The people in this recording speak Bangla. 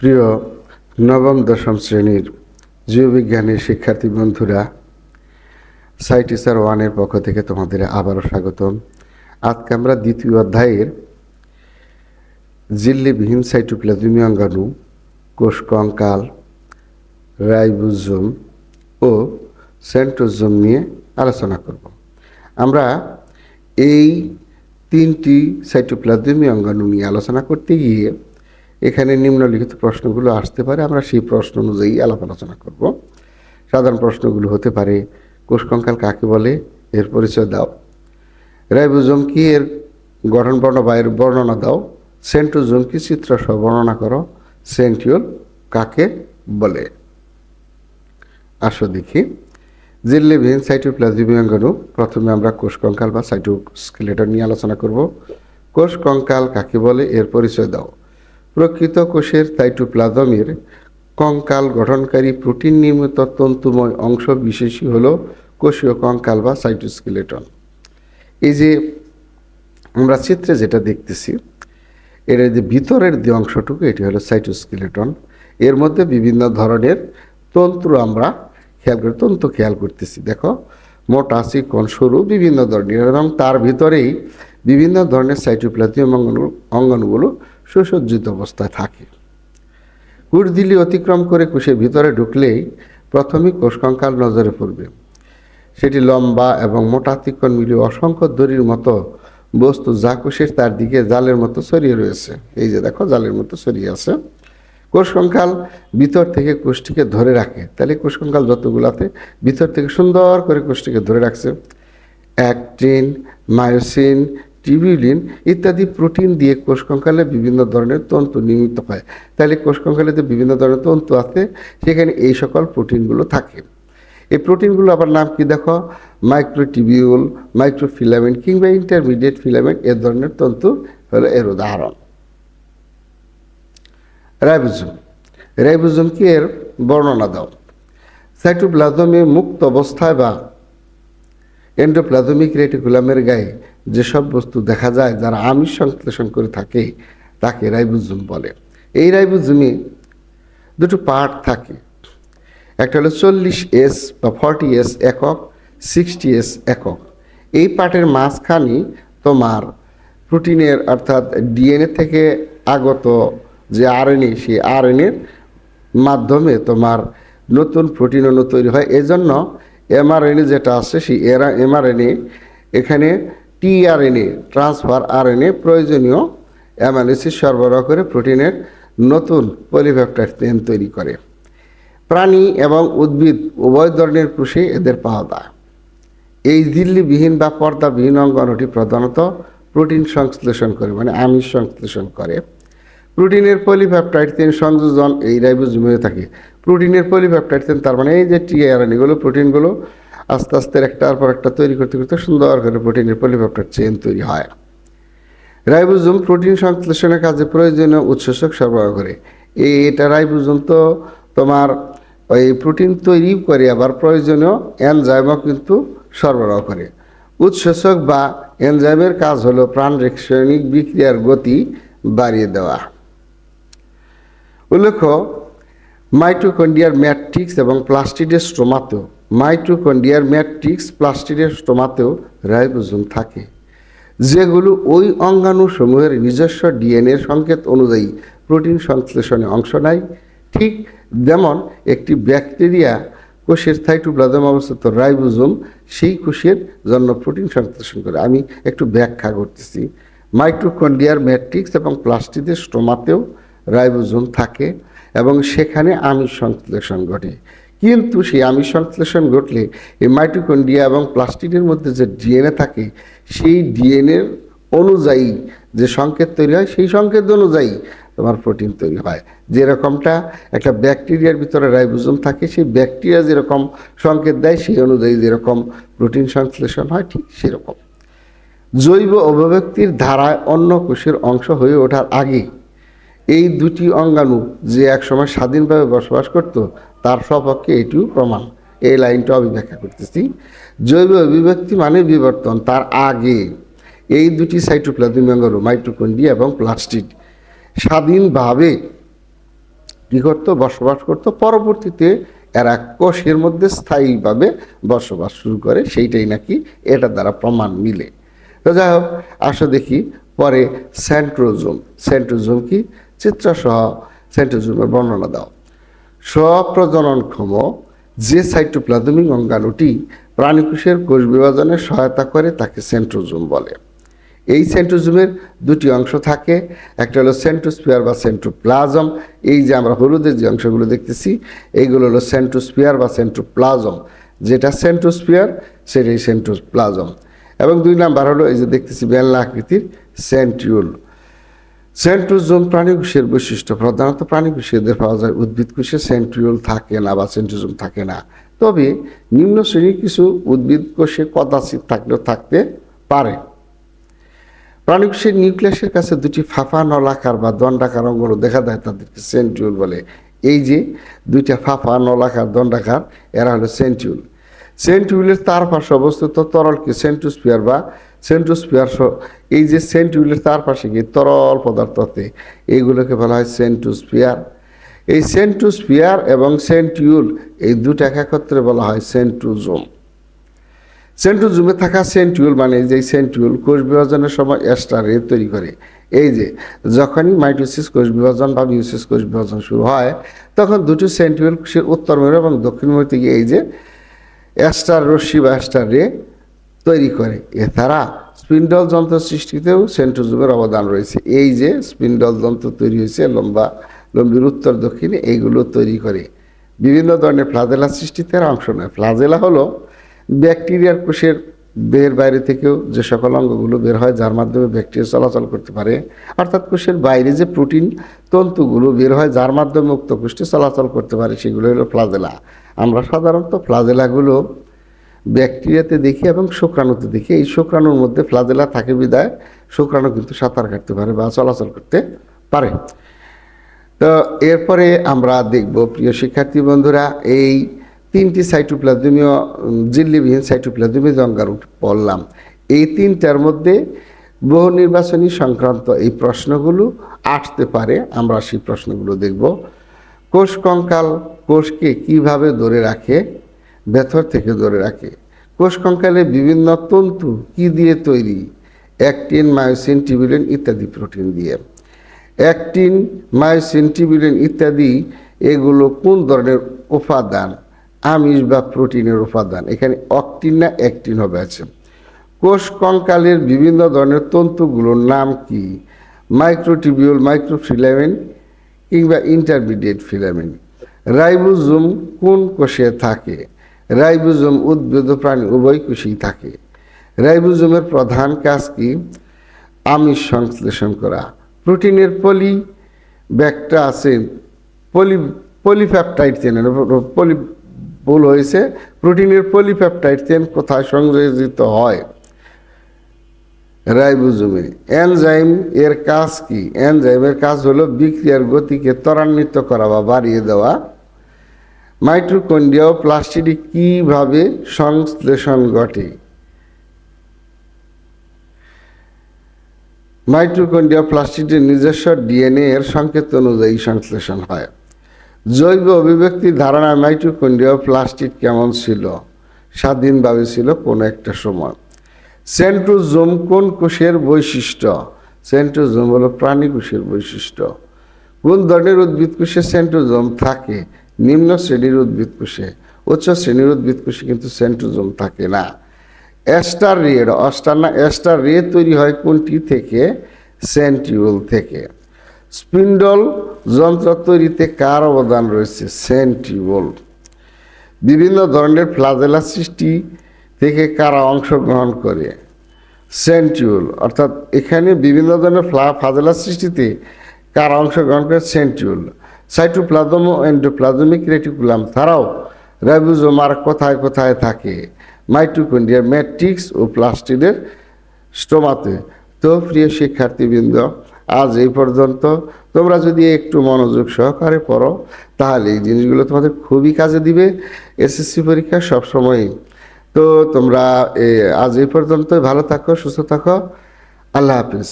প্রিয় নবম, দশম শ্রেণির জীববিজ্ঞানের শিক্ষার্থী বন্ধুরা, সাইটিসার ওয়ানের পক্ষ থেকে তোমাদের আবারও স্বাগতম। আজকে আমরা দ্বিতীয় অধ্যায়ের জিল্লি জিল্লিবিহীন সাইটোপ্লাজমি অঙ্গাণু কোষ কঙ্কাল রাইবোজোম ও সেন্ট্রোজোম নিয়ে আলোচনা করব। আমরা এই তিনটি সাইটোপ্লাজমি অঙ্গাণু নিয়ে আলোচনা করতে গিয়ে এখানে নিম্নলিখিত প্রশ্নগুলো আসতে পারে, আমরা সেই প্রশ্ন অনুযায়ী আলাপ আলোচনা করব। সাধারণ প্রশ্নগুলো হতে পারে, কোষ কঙ্কাল কাকে বলে? এর পরিচয় দাও। রাইবোজোম কি? এর গঠন বর্ণ বা এর বর্ণনা দাও। সেন্ট্রোজোম কি? চিত্র সহ বর্ণনা করো। সেন্টিওল কাকে বলে? আসো দেখি। জিল্লিবিহীন সাইটোপ্লাজমি অঙ্গাণু প্রথমে আমরা কোষ কঙ্কাল বা সাইটোস্কেলেটন নিয়ে আলোচনা করব। কোষ কঙ্কাল কাকে বলে? এর পরিচয় দাও। প্রকৃত কোষের সাইটোপ্লাজমের কঙ্কাল গঠনকারী প্রোটিন নির্মিত তন্তুময় অংশ বিশেষই হল কোষীয় কঙ্কাল বা সাইটোস্কেলেটন। এই যে আমরা চিত্রে যেটা দেখতেছি, এর যে ভিতরের যে অংশটুকু, এটি হলো সাইটোস্কেলেটন। এর মধ্যে বিভিন্ন ধরনের তন্তু আমরা খেয়াল করে, তন্তু খেয়াল করতেছি। দেখো মোটা চিকন সরু বিভিন্ন ধরনের, এবং তার ভিতরেই বিভিন্ন ধরনের সাইটোপ্লাজম অঙ্গাণু অঙ্গাণুগুলো সুসজ্জিত অবস্থায় থাকে। কুড়দিলি অতিক্রম করে কুশের ভিতরে ঢুকলেই প্রথমেই কোষ কঙ্কাল নজরে পড়বে। সেটি লম্বা এবং মোটা তিক্কন মিলিয়ে অসংখ্য দড়ির মতো বস্তু যা কুশের তার দিকে জালের মতো ছড়িয়ে রয়েছে। এই যে দেখো, জালের মতো ছড়িয়ে আছে। কোষ কঙ্কাল ভিতর থেকে কোষটিকে ধরে রাখে। তাহলে কোষ কঙ্কাল যতগুলাতে ভিতর থেকে সুন্দর করে কোষটিকে ধরে রাখছে। অ্যাক্টিন, মায়োসিন টিবিউলিন ইত্যাদি প্রোটিন দিয়ে কোষ কঙ্কালে বিভিন্ন ধরনের তন্তু নির্মিত হয়। তাহলে কোষ কঙ্কালে যে বিভিন্ন ধরনের তন্তু আছে, সেখানে এই সকল প্রোটিনগুলো থাকে। এই প্রোটিনগুলো আবার নাম কি দেখো? মাইক্রোটিবিউল, মাইক্রোফিলামেন্ট কিংবা ইন্টারমিডিয়েট ফিলামেন্ট, এ ধরনের তন্তু হলো এর উদাহরণ। রাইবোজোম। রাইবোজোম কি এর বর্ণনা দাও। সাইটোপ্লাজমে মুক্ত অবস্থায় বা এন্ডোপ্লাজমিক রেটিকুলামের গায়ে যেসব বস্তু দেখা যায়, যারা আমিষ সংশ্লেষণ করে থাকে, তাকে রাইবোজোম বলে। এই রাইবোজোমে দুটো পার্ট থাকে। একটা হলো চল্লিশ এস বা ফর্টি এস একক, সিক্সটি এস একক। এই পার্টের মাঝখানে তোমার প্রোটিনের অর্থাৎ ডিএনএ থেকে আগত যে আরএনএ সেই আরএনএর মাধ্যমে তোমার নতুন প্রোটিন তৈরি হয়। এজন্য এমআরএনএ যেটা আছে, সেই এরা এমআরএনএ এখানে টিআরএনএ ট্রান্সফার আরএনএ প্রয়োজনীয় অ্যামাইনোসিড সরবরাহ করে প্রোটিনের নতুন পলিপেপটাইড চেন তৈরি করে। প্রাণী এবং উদ্ভিদ উভয় ধরনের কোষে এদের পাওয়া যায়। এই দিল্লিবিহীন বা পর্দাবিহীন অঙ্গাণুটি প্রধানত প্রোটিন সংশ্লেষণ করে মানে আমিষ সংশ্লেষণ করে। প্রোটিনের পলিপ্যাপটাইড চেন সংযোজন এই রাইবোজোমে থাকে। প্রোটিনের পলিপ্যাপটাইড চেন তার মানে এই যে টিআরএনএগুলো প্রোটিনগুলো আস্তে আস্তে একটার পর একটা তৈরি করতে করতে সুন্দর করে প্রোটিনের পলিপ্যাপটাইড চেন তৈরি হয়। রাইবোজোম প্রোটিন সংশ্লেষণের কাজে প্রয়োজনীয় উৎসেচক সরবরাহ করে। এই এটা রাইবোজোম তো তোমার ওই প্রোটিন তৈরি করে আবার প্রয়োজনীয় এনজাইমও কিন্তু সরবরাহ করে। উৎসেচক বা এনজাইমের কাজ হলো প্রাণ রাসায়নিক বিক্রিয়ার গতি বাড়িয়ে দেওয়া। উল্লেখ্য মাইটোকন্ডিয়ার ম্যাট্রিক্স এবং প্লাস্টিডের স্টোমাতেও মাইটোকন্ডিয়ার ম্যাট্রিক্স, প্লাস্টিডের স্টোমাতেও রাইবোজোম থাকে, যেগুলো ওই অঙ্গাণু সমূহের নিজস্ব ডিএনএর সংকেত অনুযায়ী প্রোটিন সংশ্লেষণে অংশ নেয়। ঠিক যেমন একটি ব্যাকটেরিয়া কোষের সাইটোপ্লাজম অবস্থিত রাইবোজোম, সেই কোষের জন্য প্রোটিন সংশ্লেষণ করে। আমি একটু ব্যাখ্যা করতেছি। মাইক্রোকন্ডিয়ার ম্যাট্রিক্স এবং প্লাস্টিদের স্টোমাতেও রাইবোজোম থাকে এবং সেখানে আমিষ সংশ্লেষণ ঘটে। কিন্তু সেই আমিষ সংশ্লেষণ ঘটলে এই মাইটোকন্ডিয়া এবং প্লাস্টিকের মধ্যে যে ডিএনএ থাকে, সেই ডিএনএর অনুযায়ী যে সংকেত তৈরি হয়, সেই সংকেত অনুযায়ী তোমার প্রোটিন তৈরি হয়। যেরকমটা একটা ব্যাকটেরিয়ার ভিতরে রাইবোজোম থাকে, সেই ব্যাকটেরিয়া যেরকম সংকেত দেয়, সেই অনুযায়ী যেরকম প্রোটিন সংশ্লেষণ হয়, ঠিক সেরকম। জৈব অভিব্যক্তির ধারায় অন্য কোষের অংশ হয়ে ওঠার আগে এই দুটি অঙ্গাণু যে একসময় স্বাধীনভাবে বসবাস করত, তার সপক্ষে এটিও প্রমাণ। এই লাইনটা আমি ব্যাখ্যা করতেছি। জৈব অভিব্যক্তি মানে বিবর্তন, তার আগে। এই দুটি সাইটোপ্লাজম অঙ্গাণু মাইটোকন্ড্রিয়া এবং প্লাস্টিড স্বাধীনভাবে কী করতো, বসবাস করতো। পরবর্তীতে এরা কোষের মধ্যে স্থায়ীভাবে বসবাস শুরু করে, সেইটাই নাকি এটা দ্বারা প্রমাণ মিলে। তো যাই হোক, আসো দেখি পরে সেন্ট্রোজোম। সেন্ট্রোজোম কি? চিত্রসহ সেন্ট্রোজোমের বর্ণনা দাও। স্বপ্রজননক্ষম যে সাইটোপ্লাজমিক অঙ্গাণুটি প্রাণীকোষের কোষ বিভাজনে সহায়তা করে তাকে সেন্ট্রোজোম বলে। এই সেন্ট্রোজোমের দুটি অংশ থাকে, একটা হলো সেন্ট্রোস্পিয়ার বা সেন্ট্রোপ্লাজম। এই যে আমরা হলুদের যে অংশগুলো দেখতেছি, এইগুলো হলো সেন্ট্রোস্পিয়ার বা সেন্ট্রোপ্লাজম। যেটা সেন্ট্রোস্পিয়ার সেটাই সেন্ট্রোপ্লাজম। এবং দুই নাম্বার হলো এই যে দেখতেছি বেলনা আকৃতির সেন্ট্রিউল সেন্ট্রোজোম প্রাণীকোষের বৈশিষ্ট্য, প্রধানত প্রাণীকোষীয়দের পাওয়া যায় উদ্ভিদ কোষে সেন্ট্রিউল থাকে না বা সেন্ট্রোজোম থাকে না। তবে নিম্ন শ্রেণির কিছু উদ্ভিদ কোষে কদাচিৎ থাকলেও থাকতে পারে। প্রাণীকোষের নিউক্লিয়াসের কাছে দুটি ফাঁপা নলাকার বা দণ্ডাকার অঙ্গন দেখা দেয় তাদেরকে সেন্ট্রিউল বলে। এই যে দুইটা ফাঁপা নলাকার দণ্ডাকার, এরা হলো সেন্ট্রিউল সেন্ট্রিউলের তার পাশে অবস্থিত তরলকে সেন্ট্রোস্পিয়ার বা সেন্ট্রোস্পিয়ার এই যে সেন্ট্রিউলের তার পাশে গিয়ে তরল পদার্থতে এইগুলোকে বলা হয় সেন্ট্রোস্পিয়ার এই সেন্ট্রোস্পিয়ার এবং সেন্ট্রিউল এই দুটো একত্রে বলা হয় সেন্ট্রোজোম সেন্ট্রোজোমে থাকা সেন্ট্রিউল মানে যে সেন্ট্রিউল কোষ বিভাজনের সময় এস্টার রে তৈরি করে। এই যে যখনই মাইটোসিস কোষ বিভাজন বা মিউসিস কোষ বিভাজন শুরু হয়, তখন দুটি সেন্ট্রিউল সে উত্তর মেরু এবং দক্ষিণ মেরু থেকে এই যে অ্যাস্টার রশ্মি বা অ্যাস্টার রে তৈরি করে। এছাড়া স্পিন্ডল যন্ত্র সৃষ্টিতেও সেন্ট্রোজোমের অবদান রয়েছে। এই যে স্পিন্ডল যন্ত্র তৈরি হয়েছে লম্বা, লম্বির উত্তর, দক্ষিণে, এইগুলো তৈরি করে। বিভিন্ন ধরনের ফ্লাজেলা সৃষ্টিতে অংশ নেয়। ফ্লাজেলা হলো ব্যাকটেরিয়ার কোষের বের বাইরে থেকেও যে সকল অঙ্গগুলো বের হয়, যার মাধ্যমে ব্যাকটেরিয়া চলাচল করতে পারে। অর্থাৎ কোষের বাইরে যে প্রোটিন তন্তুগুলো বের হয়, যার মাধ্যমে মুক্ত কোষটি চলাচল করতে পারে, সেগুলো হলো ফ্লাজেলা। আমরা সাধারণত ফ্লাজেলাগুলো ব্যাকটেরিয়াতে দেখি এবং শুক্রাণুতে দেখি। এই শুক্রাণুর মধ্যে ফ্লাজেলা থাকে বিদায়, শুক্রাণু কিন্তু সাঁতার কাটতে পারে বা চলাচল করতে পারে। তো এরপরে আমরা দেখব, প্রিয় শিক্ষার্থী বন্ধুরা, এই তিনটি সাইটোপ্লাজমীয় জিল্লিবিহীন জঙ্গার উঠে পড়লাম। এই তিনটার মধ্যে বহু নির্বাচনী সংক্রান্ত এই প্রশ্নগুলো আসতে পারে। আমরা সেই প্রশ্নগুলো দেখব। কোষ কঙ্কাল কোষকে কীভাবে ধরে রাখে? ভেতর থেকে ধরে রাখে। কোষ কঙ্কালে বিভিন্ন তন্তু কি দিয়ে তৈরি? অ্যাক্টিন মায়োসিন টিবিলিন ইত্যাদি প্রোটিন দিয়ে। অ্যাক্টিন মায়োসিন টিবিলিন ইত্যাদি, এগুলো কোন ধরনের উপাদান? আমিষ বা প্রোটিনের উপাদান। এখানে অক্টিন না অ্যাক্টিন হবে আছে। কোষ কঙ্কালের বিভিন্ন ধরনের তন্তুগুলোর নাম কি? মাইক্রোটিবিউল মাইক্রোফিলামেন্ট কিংবা ইন্টারমিডিয়েট ফিলামেন্ট রাইবোজোম কোন কোষে থাকে? রাইবোজোম উদ্ভিদ প্রাণী উভয় কোষেই থাকে। রাইবোজোমের প্রধান কাজ কি? আমিষ সংশ্লেষণ করা। প্রোটিনের পলি ব্যাগটা আছে, পলি পলিপ্যাপটাইড চেনের পলি ভুল হয়েছে, প্রোটিনের পলিপ্যাপটাইড চেন কোথায় সংযোজিত হয়? রাইবোজোমে। এনজাইম এর কাজ কি? এনজাইমের কাজ হলো বিক্রিয়ার গতিকে ত্বরান্বিত করা বা বাড়িয়ে দেওয়া। মাইট্রোকন্ডিয়া ও প্লাস্টিডে কীভাবে সংশ্লেষণ ঘটে? মাইট্রোকন্ডিয়া প্লাস্টিডের নিজস্ব ডিএনএ এর সংকেত অনুযায়ী সংশ্লেষণ হয়। জৈব অভিব্যক্তির ধারণা মাইট্রোকন্ডিয়া প্লাস্টিক কেমন ছিল? স্বাধীনভাবে ছিল কোনো একটা সময়। সেন্ট্রোজোম কোন কোষের বৈশিষ্ট্য? সেন্ট্রোজোম হলো প্রাণী কোষের বৈশিষ্ট্য। কোন ধরনের উদ্ভিদ কোষে সেন্ট্রোজোম থাকে? নিম্ন শ্রেণির উদ্ভিদ কোষে, উচ্চ শ্রেণির উদ্ভিদ কোষে কিন্তু সেন্ট্রোজোম থাকে না। অ্যাস্টার রেড অস্টার না অ্যাস্টার রে তৈরি হয় কোনটি থেকে? সেন্ট্রিউল থেকে। স্পিন্ডল যন্ত্র তৈরিতে কার অবদান রয়েছে? সেন্ট্রিউল বিভিন্ন ধরনের ফ্লাজেলা সৃষ্টি থেকে কারা অংশগ্রহণ করে? সেন্ট্রিউল অর্থাৎ এখানে বিভিন্ন ধরনের ফ্লা ফাজেলা সৃষ্টিতে কারা অংশগ্রহণ করে? সেন্ট্রিউল সাইটোপ্লাজম ও এন্ডোপ্লাজমিক রেটিকুলাম ছাড়াও রাইবোজোম আর কোথায় কোথায় থাকে? মাইটোকন্ড্রিয়া ম্যাট্রিক্স ও প্লাস্টিডের স্টোমাতে। তো প্রিয় শিক্ষার্থীবৃন্দ, আজ এই পর্যন্ত। তোমরা যদি একটু মনোযোগ সহকারে পড়ো, তাহলে এই জিনিসগুলো তোমাদের খুবই কাজে দিবে। এসএসসি পরীক্ষা সবসময়ই। তো তোমরা আজ এই পর্যন্ত ভালো থাকো, সুস্থ থাকো। আল্লাহ হাফিজ।